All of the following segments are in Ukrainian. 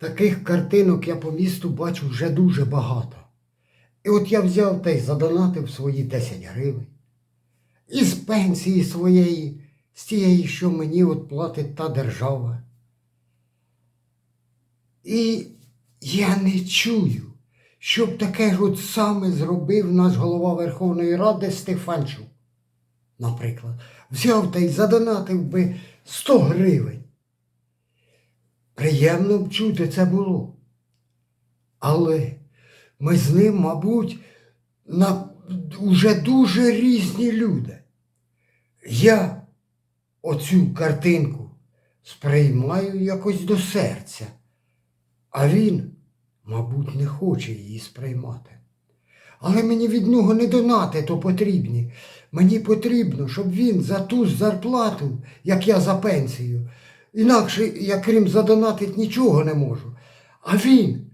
Таких картинок я по місту бачу вже дуже багато. І от я взяв та й задонатив свої 10 гривень. Із пенсії своєї, з тієї, що мені от платить та держава. І я не чую, щоб таке ж от саме зробив наш голова Верховної Ради Стефанчук. Наприклад, взяв та й задонатив би 100 гривень. Приємно б чути це було. Але ми з ним, мабуть, на уже дуже різні люди. Я оцю картинку сприймаю якось до серця, а він, мабуть, не хоче її сприймати. Але мені від нього не донати то потрібні. Мені потрібно, щоб він за ту зарплату, як я за пенсію, інакше я крім задонатить нічого не можу. А він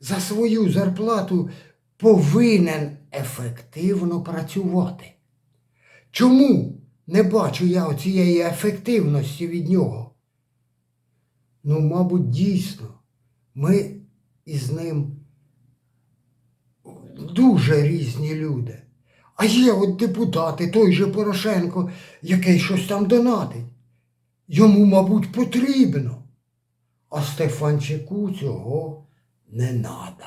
за свою зарплату повинен ефективно працювати. Чому не бачу я оцієї ефективності від нього? Ну, мабуть, дійсно, ми із ним дуже різні люди. А є от депутати, той же Порошенко, який щось там донатить. Йому, мабуть, потрібно. А Стефанчику цього не надо.